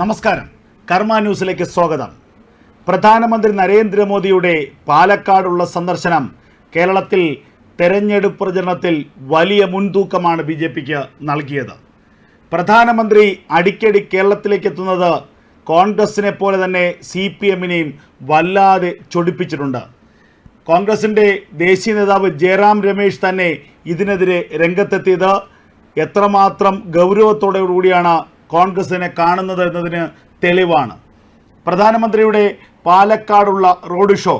നമസ്കാരം. കർമ്മ ന്യൂസിലേക്ക് സ്വാഗതം. പ്രധാനമന്ത്രി നരേന്ദ്രമോദിയുടെ പാലക്കാടുള്ള സന്ദർശനം കേരളത്തിൽ തെരഞ്ഞെടുപ്പ് പ്രചരണത്തിൽ വലിയ മുൻതൂക്കമാണ് ബി ജെ പിക്ക് നൽകിയത്. പ്രധാനമന്ത്രി അടിക്കടി കേരളത്തിലേക്ക് എത്തുന്നത് കോൺഗ്രസിനെ പോലെ തന്നെ സി പി എമ്മിനെയും വല്ലാതെ ചൊടിപ്പിച്ചിട്ടുണ്ട്. കോൺഗ്രസിന്റെ ദേശീയ നേതാവ് ജയറാം രമേശ് തന്നെ ഇതിനെതിരെ രംഗത്തെത്തിയത് എത്രമാത്രം ഗൗരവത്തോടു കൂടിയാണ് കോൺഗ്രസിനെ കാണുന്നത് എന്നതിന് തെളിവാണ്. പ്രധാനമന്ത്രിയുടെ പാലക്കാടുള്ള റോഡ് ഷോ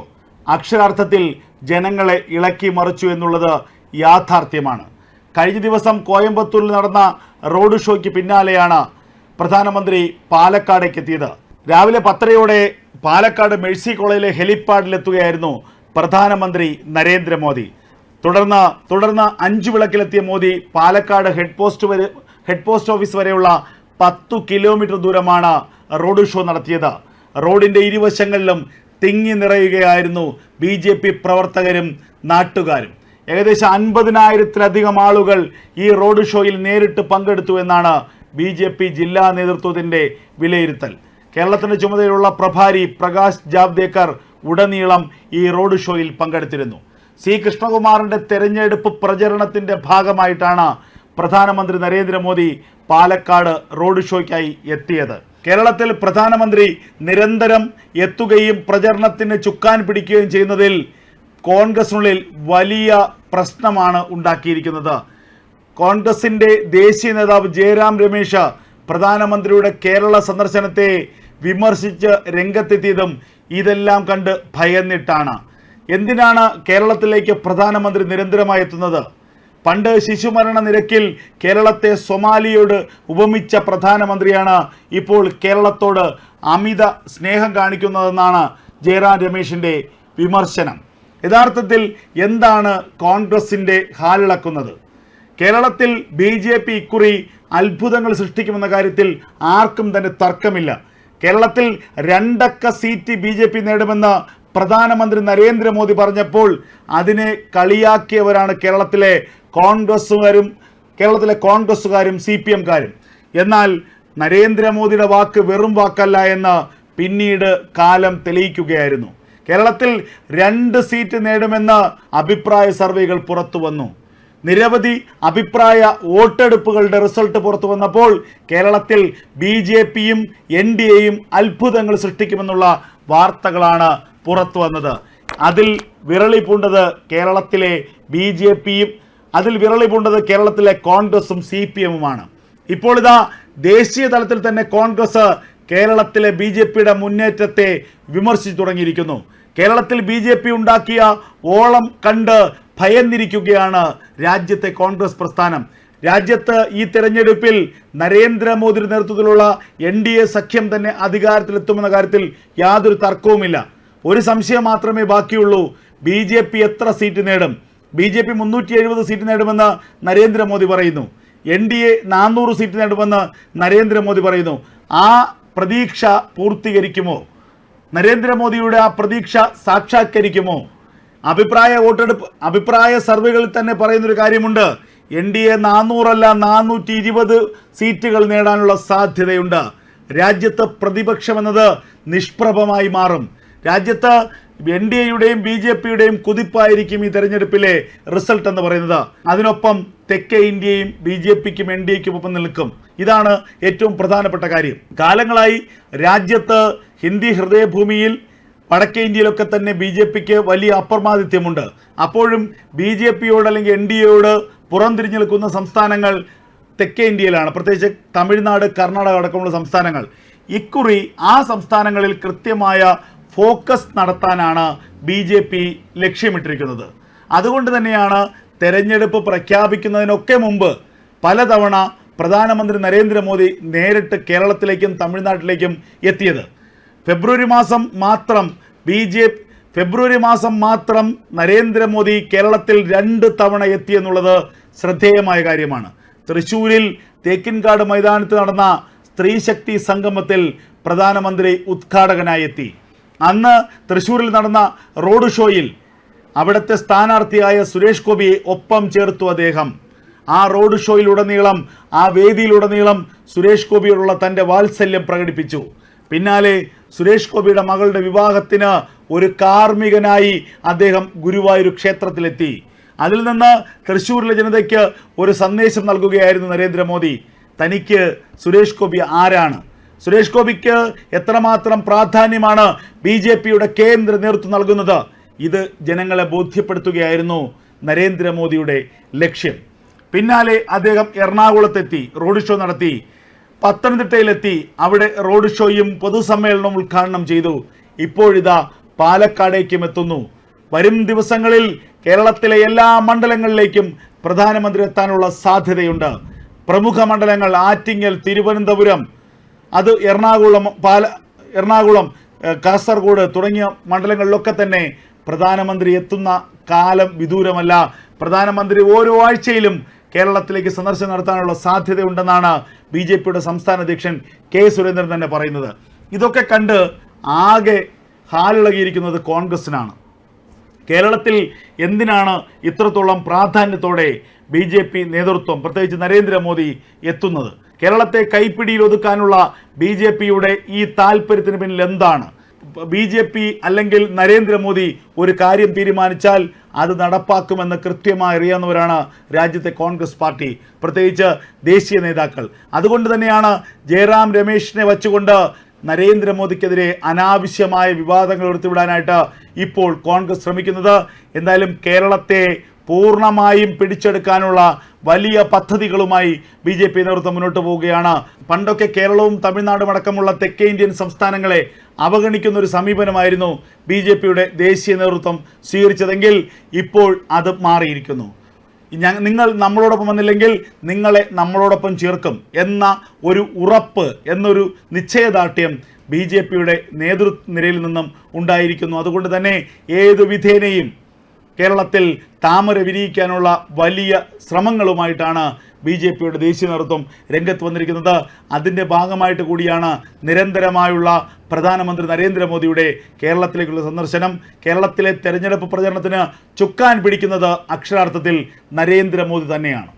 അക്ഷരാർത്ഥത്തിൽ ജനങ്ങളെ ഇളക്കി മറിച്ചു എന്നുള്ളത് യാഥാർത്ഥ്യമാണ്. കഴിഞ്ഞ ദിവസം കോയമ്പത്തൂരിൽ നടന്ന റോഡ് ഷോയ്ക്ക് പിന്നാലെയാണ് പ്രധാനമന്ത്രി പാലക്കാടേക്ക് എത്തിയത്. രാവിലെ പത്തരയോടെ പാലക്കാട് മെഴ്സി കോളേജിലെ ഹെലിപ്പാഡിലെത്തുകയായിരുന്നു പ്രധാനമന്ത്രി നരേന്ദ്രമോദി. തുടർന്ന് തുടർന്ന് അഞ്ചു വിളക്കിലെത്തിയ മോദി പാലക്കാട് ഹെഡ് പോസ്റ്റ് വരെ ഹെഡ് പോസ്റ്റ് ഓഫീസ് വരെയുള്ള പത്തു കിലോമീറ്റർ ദൂരമാണ് റോഡ് ഷോ നടത്തിയത്. റോഡിന്റെ ഇരുവശങ്ങളിലും തിങ്ങി നിറയുകയായിരുന്നു ബി ജെ പി പ്രവർത്തകരും നാട്ടുകാരും. ഏകദേശം അൻപതിനായിരത്തിലധികം ആളുകൾ ഈ റോഡ് ഷോയിൽ നേരിട്ട് പങ്കെടുത്തു എന്നാണ് ബി ജെ പി ജില്ലാ നേതൃത്വത്തിന്റെ വിലയിരുത്തൽ. കേരളത്തിന്റെ ചുമതലയുള്ള പ്രഭാരി പ്രകാശ് ജാവ്ദേക്കർ ഉടനീളം ഈ റോഡ് ഷോയിൽ പങ്കെടുത്തിരുന്നു. സി കൃഷ്ണകുമാറിന്റെ തെരഞ്ഞെടുപ്പ് പ്രചരണത്തിന്റെ ഭാഗമായിട്ടാണ് പ്രധാനമന്ത്രി നരേന്ദ്രമോദി പാലക്കാട് റോഡ് ഷോയ്ക്കായി എത്തിയത്. കേരളത്തിൽ പ്രധാനമന്ത്രി നിരന്തരം എത്തുകയും പ്രചരണത്തിന് ചുക്കാൻ പിടിക്കുകയും ചെയ്യുന്നതിൽ കോൺഗ്രസിനുള്ളിൽ വലിയ പ്രശ്നമാണ് ഉണ്ടാക്കിയിരിക്കുന്നത്. കോൺഗ്രസിന്റെ ദേശീയ നേതാവ് ജയറാം രമേശ് പ്രധാനമന്ത്രിയുടെ കേരള സന്ദർശനത്തെ വിമർശിച്ച് രംഗത്തെത്തിയതും ഇതെല്ലാം കണ്ട് ഭയന്നിട്ടാണ്. എന്തിനാണ് കേരളത്തിലേക്ക് പ്രധാനമന്ത്രി നിരന്തരമായി എത്തുന്നത്? പണ്ട് ശിശുമരണ നിരക്കിൽ കേരളത്തെ സൊമാലിയോട് ഉപമിച്ച പ്രധാനമന്ത്രിയാണ് ഇപ്പോൾ കേരളത്തോട് അമിത സ്നേഹം കാണിക്കുന്നതെന്നാണ് ജയറാം രമേശിന്റെ വിമർശനം. യഥാർത്ഥത്തിൽ എന്താണ് കോൺഗ്രസിന്റെ ഹാലിളക്കുന്നത് കേരളത്തിൽ ബി ജെ പി ഇക്കുറി അത്ഭുതങ്ങൾ സൃഷ്ടിക്കുമെന്ന കാര്യത്തിൽ ആർക്കും തന്നെ തർക്കമില്ല. കേരളത്തിൽ രണ്ടക്ക സീറ്റ് ബി ജെ പി നേടുമെന്ന് പ്രധാനമന്ത്രി നരേന്ദ്രമോദി പറഞ്ഞപ്പോൾ അതിനെ കളിയാക്കിയവരാണ് കേരളത്തിലെ കോൺഗ്രസ്സുകാരും കേരളത്തിലെ കോൺഗ്രസ്സുകാരും സി പി എംകാരും എന്നാൽ നരേന്ദ്രമോദിയുടെ വാക്ക് വെറും വാക്കല്ല എന്ന് പിന്നീട് കാലം തെളിയിക്കുകയായിരുന്നു. കേരളത്തിൽ രണ്ട് സീറ്റ് നേടുമെന്ന് അഭിപ്രായ സർവേകൾ പുറത്തു വന്നു. നിരവധി അഭിപ്രായ വോട്ടെടുപ്പുകളുടെ റിസൾട്ട് പുറത്തു വന്നപ്പോൾ കേരളത്തിൽ ബി ജെ പിയും എൻ ഡി എയും അത്ഭുതങ്ങൾ സൃഷ്ടിക്കുമെന്നുള്ള വാർത്തകളാണ് പുറത്തു വന്നത്. അതിൽ വിരളി പൂണ്ടത് കേരളത്തിലെ ബി ജെ പിയും അതിൽ വിരളി പൂണ്ടത് കേരളത്തിലെ കോൺഗ്രസും സി പി എമ്മുമാണ്. ഇപ്പോൾ ഇതാ ദേശീയ തലത്തിൽ തന്നെ കോൺഗ്രസ് കേരളത്തിലെ ബി ജെ പിയുടെ മുന്നേറ്റത്തെ വിമർശിച്ചു തുടങ്ങിയിരിക്കുന്നു. കേരളത്തിൽ ബി ജെ പി ഉണ്ടാക്കിയ ഓളം കണ്ട് ഭയന്നിരിക്കുകയാണ് രാജ്യത്തെ കോൺഗ്രസ് പ്രസ്ഥാനം. രാജ്യത്ത് ഈ തെരഞ്ഞെടുപ്പിൽ നരേന്ദ്രമോദിയുടെ നേതൃത്വത്തിലുള്ള എൻ ഡി എ സഖ്യം തന്നെ അധികാരത്തിലെത്തുമെന്ന കാര്യത്തിൽ യാതൊരു തർക്കവുമില്ല. ഒരു സംശയം മാത്രമേ ബാക്കിയുള്ളൂ. ബി ജെ പി എത്ര സീറ്റ് നേടും? ബി ജെ പി മുന്നൂറ്റി എഴുപത് സീറ്റ് നേടുമെന്ന് നരേന്ദ്രമോദി പറയുന്നു. എൻ ഡി എ നാനൂറ് സീറ്റ് നേടുമെന്ന് നരേന്ദ്രമോദി പറയുന്നു. ആ പ്രതീക്ഷ പൂർത്തീകരിക്കുമോ? നരേന്ദ്രമോദിയുടെ ആ പ്രതീക്ഷ സാക്ഷാത്കരിക്കുമോ? അഭിപ്രായ വോട്ടെടുപ്പ് അഭിപ്രായ സർവേകളിൽ തന്നെ പറയുന്നൊരു കാര്യമുണ്ട്. എൻ ഡി എ നാനൂറല്ല നാനൂറ്റി ഇരുപത് സീറ്റുകൾ നേടാനുള്ള സാധ്യതയുണ്ട്. രാജ്യത്ത് പ്രതിപക്ഷം എന്നത് നിഷ്പ്രഭമായി മാറും. രാജ്യത്ത് എൻ ഡി എയുടെയും ബി ജെ പിയുടെയും കുതിപ്പായിരിക്കും ഈ തെരഞ്ഞെടുപ്പിലെ റിസൾട്ട് എന്ന് പറയുന്നത്. അതിനൊപ്പം തെക്കേ ഇന്ത്യയും ബി ജെ പിക്കും എൻ ഡി എക്കും ഒപ്പം നിൽക്കും. ഇതാണ് ഏറ്റവും പ്രധാനപ്പെട്ട കാര്യം. കാലങ്ങളായി രാജ്യത്ത് ഹിന്ദി ഹൃദയഭൂമിയിൽ വടക്കേ ഇന്ത്യയിലൊക്കെ തന്നെ ബി ജെ പിക്ക് വലിയ അപ്രമാദിത്യമുണ്ട്. അപ്പോഴും ബി ജെ പിയോട് അല്ലെങ്കിൽ എൻ ഡി എയോട് പുറംതിരിഞ്ഞു നിൽക്കുന്ന സംസ്ഥാനങ്ങൾ തെക്കേ ഇന്ത്യയിലാണ്. പ്രത്യേകിച്ച് തമിഴ്നാട് കർണാടക അടക്കമുള്ള സംസ്ഥാനങ്ങൾ. ഇക്കുറി ആ സംസ്ഥാനങ്ങളിൽ കൃത്യമായ ഫോക്കസ് നടത്താനാണ് ബി ജെ പി ലക്ഷ്യമിട്ടിരിക്കുന്നത്. അതുകൊണ്ട് തന്നെയാണ് തെരഞ്ഞെടുപ്പ് പ്രഖ്യാപിക്കുന്നതിനൊക്കെ മുമ്പ് പലതവണ പ്രധാനമന്ത്രി നരേന്ദ്രമോദി നേരിട്ട് കേരളത്തിലേക്കും തമിഴ്നാട്ടിലേക്കും എത്തിയത്. ഫെബ്രുവരി മാസം മാത്രം ബി ജെ ഫെബ്രുവരി മാസം മാത്രം നരേന്ദ്രമോദി കേരളത്തിൽ രണ്ട് തവണ എത്തിയെന്നുള്ളത് ശ്രദ്ധേയമായ കാര്യമാണ്. തൃശൂരിൽ തേക്കിൻകാട് മൈതാനത്ത് നടന്ന സ്ത്രീശക്തി സംഗമത്തിൽ പ്രധാനമന്ത്രി ഉദ്ഘാടകനായി എത്തി. അന്ന് തൃശ്ശൂരിൽ നടന്ന റോഡ് ഷോയിൽ അവിടുത്തെ സ്ഥാനാർത്ഥിയായ സുരേഷ് ഗോപിയെ ഒപ്പം ചേർത്തു അദ്ദേഹം. ആ റോഡ് ഷോയിലുടനീളം ആ വേദിയിലുടനീളം സുരേഷ് ഗോപിയോടുള്ള തന്റെ വാത്സല്യം പ്രകടിപ്പിച്ചു. പിന്നാലെ സുരേഷ് ഗോപിയുടെ മകളുടെ വിവാഹത്തിന് ഒരു കാർമ്മികനായി അദ്ദേഹം ഗുരുവായൂർ ക്ഷേത്രത്തിലെത്തി. അതിൽ നിന്ന് തൃശ്ശൂരിലെ ജനതയ്ക്ക് ഒരു സന്ദേശം നൽകുകയായിരുന്നു നരേന്ദ്രമോദി. തനിക്ക് സുരേഷ് ഗോപി ആരാണ്? സുരേഷ് ഗോപിക്ക് എത്രമാത്രം പ്രാധാന്യമാണ് ബി ജെ പിയുടെ കേന്ദ്ര നേതൃത്വം നൽകുന്നത്? ഇത് ജനങ്ങളെ ബോധ്യപ്പെടുത്തുകയായിരുന്നു നരേന്ദ്രമോദിയുടെ ലക്ഷ്യം. പിന്നാലെ അദ്ദേഹം എറണാകുളത്തെത്തി റോഡ് ഷോ നടത്തി. പത്തനംതിട്ടയിലെത്തി അവിടെ റോഡ് ഷോയും പൊതുസമ്മേളനവും ഉദ്ഘാടനം ചെയ്തു. ഇപ്പോഴിതാ പാലക്കാടേക്കും എത്തുന്നു. വരും ദിവസങ്ങളിൽ കേരളത്തിലെ എല്ലാ മണ്ഡലങ്ങളിലേക്കും പ്രധാനമന്ത്രി എത്താനുള്ള സാധ്യതയുണ്ട്. പ്രമുഖ മണ്ഡലങ്ങൾ ആറ്റിങ്ങൽ തിരുവനന്തപുരം അത് എറണാകുളം പാല എറണാകുളം കാസർഗോഡ് തുടങ്ങിയ മണ്ഡലങ്ങളിലൊക്കെ തന്നെ പ്രധാനമന്ത്രി എത്തുന്ന കാലം വിദൂരമല്ല. പ്രധാനമന്ത്രി ഓരോ ആഴ്ചയിലും കേരളത്തിലേക്ക് സന്ദർശനം നടത്താനുള്ള സാധ്യതയുണ്ടെന്നാണ് ബി ജെ പിയുടെ സംസ്ഥാന അധ്യക്ഷൻ കെ സുരേന്ദ്രൻ തന്നെ പറയുന്നത്. ഇതൊക്കെ കണ്ട് ആകെ ഹാലിളകിയിരിക്കുന്നത് കോൺഗ്രസിനാണ്. കേരളത്തിൽ എന്തിനാണ് ഇത്രത്തോളം പ്രാധാന്യത്തോടെ ബി ജെ പി നേതൃത്വം പ്രത്യേകിച്ച് നരേന്ദ്രമോദി എത്തുന്നത്. കേരളത്തെ കൈപ്പിടിയിൽ ഒതുക്കാനുള്ള ബി ജെ പിയുടെ ഈ താല്പര്യത്തിന് പിന്നിൽ എന്താണ്? ബി ജെ പി അല്ലെങ്കിൽ നരേന്ദ്രമോദി ഒരു കാര്യം തീരുമാനിച്ചാൽ അത് നടപ്പാക്കുമെന്ന് കൃത്യമായി അറിയാവുന്നവരാണ് രാജ്യത്തെ കോൺഗ്രസ് പാർട്ടി പ്രത്യേകിച്ച് ദേശീയ നേതാക്കൾ. അതുകൊണ്ട് തന്നെയാണ് ജയറാം രമേശിനെ വച്ചുകൊണ്ട് നരേന്ദ്രമോദിക്കെതിരെ അനാവശ്യമായ വിവാദങ്ങൾ ഉയർത്തിവിടാനായിട്ട് ഇപ്പോൾ കോൺഗ്രസ് ശ്രമിക്കുന്നത്. എന്തായാലും കേരളത്തെ പൂർണമായും പിടിച്ചെടുക്കാനുള്ള വലിയ പദ്ധതികളുമായി ബി ജെ പി നേതൃത്വം മുന്നോട്ട് പോവുകയാണ്. പണ്ടൊക്കെ കേരളവും തമിഴ്നാടും അടക്കമുള്ള തെക്കേ ഇന്ത്യൻ സംസ്ഥാനങ്ങളെ അവഗണിക്കുന്ന ഒരു സമീപനമായിരുന്നു ബി ജെ പിയുടെ ദേശീയ നേതൃത്വം സ്വീകരിച്ചതെങ്കിൽ ഇപ്പോൾ അത് മാറിയിരിക്കുന്നു. നിങ്ങൾ നമ്മളോടൊപ്പം വന്നില്ലെങ്കിൽ നിങ്ങളെ നമ്മളോടൊപ്പം ചേർക്കും എന്ന ഒരു ഉറപ്പ് എന്നൊരു നിശ്ചയദാർഢ്യം ബി ജെ പിയുടെ നേതൃനിരയിൽ നിന്നും ഉണ്ടായിരിക്കുന്നു. അതുകൊണ്ട് തന്നെ ഏതു വിധേനയും കേരളത്തിൽ താമര വിരിയിക്കാനുള്ള വലിയ ശ്രമങ്ങളുമായിട്ടാണ് ബി ജെ പിയുടെ ദേശീയ നേതൃത്വം രംഗത്ത് വന്നിരിക്കുന്നത്. അതിന്റെ ഭാഗമായിട്ട് കൂടിയാണ് നിരന്തരമായുള്ള പ്രധാനമന്ത്രി നരേന്ദ്രമോദിയുടെ കേരളത്തിലേക്കുള്ള സന്ദർശനം. കേരളത്തിലെ തെരഞ്ഞെടുപ്പ് പ്രചരണത്തിന് ചുക്കാൻ പിടിക്കുന്നത് അക്ഷരാർത്ഥത്തിൽ നരേന്ദ്രമോദി തന്നെയാണ്.